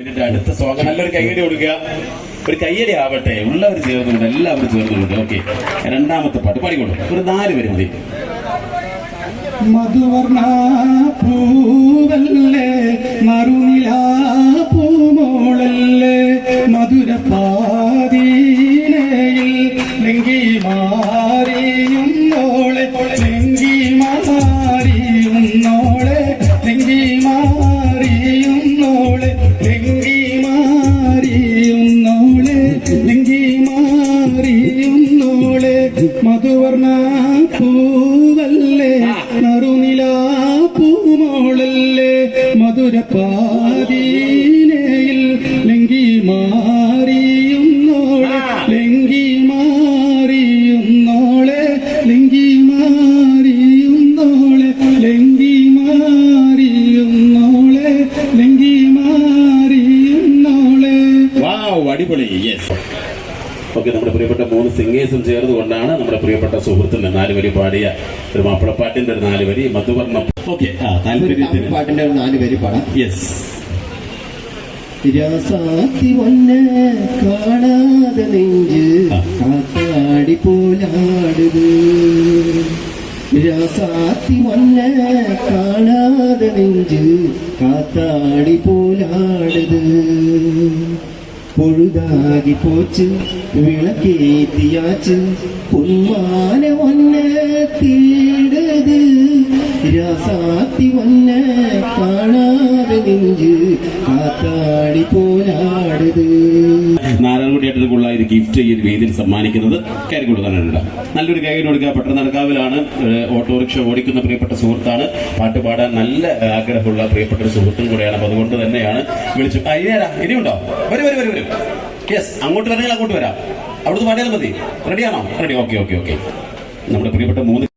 അടുത്ത സ്വാഗതം നല്ലൊരു കൈയടി കൊടുക്കുക. ഒരു കയ്യടി ആവട്ടെ. ഉള്ളവർ ചേർന്നുകൊണ്ട് എല്ലാവരും ചേർന്നുകൊണ്ട് ഓക്കെ രണ്ടാമത്തെ പാട്ട് പാടിക്കോളൂ. ഒരു നാല് പേര് മതി. മധുവർണ പൂവല്ലേ? മറുനില പൂമോളല്ലേ? മധുര പാതീനയിൽ മാറിയും മാറിയുന്നോളെ ലെങ്കി പൂവല്ലേ? നറുനില പൂമോളല്ലേ മധുര പാതീനയിൽ ലെങ്കി മാറിയുന്നോളെ ലെങ്കി മാറിയുന്നോളെ ലെങ്കി മാറിയുന്നോളെ ലെങ്കി മാറിയുന്നോളെ ലെങ്കി മാറിയുന്നോളെ. വാവ് അടിപൊളി. യെസ് ഓക്കെ നമ്മുടെ പ്രിയപ്പെട്ട മൂന്ന് സിംഗേഴ്സും ചേർന്നുകൊണ്ടാണ് നമ്മുടെ പ്രിയപ്പെട്ട സുഹൃത്തിന് നാല് വരി പാടിയ ഒരു മാപ്പിളപ്പാട്ടിന്റെ ഒരു നാല് വരി മധുവർണം ഓക്കെ പാട്ടിന്റെ ഒരു നാല് വരി പാടാം. യെസ് രാസാത്തി വന്ന് കാണാതെ നെഞ്ച് കാത്താടി പോലാടുത്. രാസാത്തി വന്ന് കാണാതെ നെഞ്ച് കാത്താടി പോലാടുത്. പൊഴുതാകി പോച്ച് വിളക്കേത്തിയാച്ച് പൊന്മാന ഒന്നെ തീടത് രാസാത്തി ഒന്നെ കാണാതെ നെഞ്ച് കാത്താടി പോലാടുത്. ഒരു ഗിഫ്റ്റ് ഈ ഒരു വേദിയിൽ സമ്മാനിക്കുന്നത് കയറി കൊടുക്കാനുണ്ട് നല്ലൊരു കയറി കൊടുക്കുക. പട്ടണ നടക്കാവിലാണ്. ഓട്ടോറിക്ഷ ഓടിക്കുന്ന പ്രിയപ്പെട്ട സുഹൃത്താണ്. പാട്ട് പാടാൻ നല്ല ആഗ്രഹമുള്ള പ്രിയപ്പെട്ട സുഹൃത്തും കൂടെയാണ്. അപ്പൊ അതുകൊണ്ട് തന്നെയാണ് വിളിച്ചു. ഇനിയാരാ ഇനിയുണ്ടോ? വരും വരും വരും വരും. യെസ് അങ്ങോട്ട് വരണമെങ്കിൽ അങ്ങോട്ട് വരാം. അവിടുന്ന് പാടിയാൽ മതി. റെഡിയാണോ റെഡി ഓക്കെ ഓക്കെ ഓക്കെ നമ്മുടെ പ്രിയപ്പെട്ട മൂന്ന്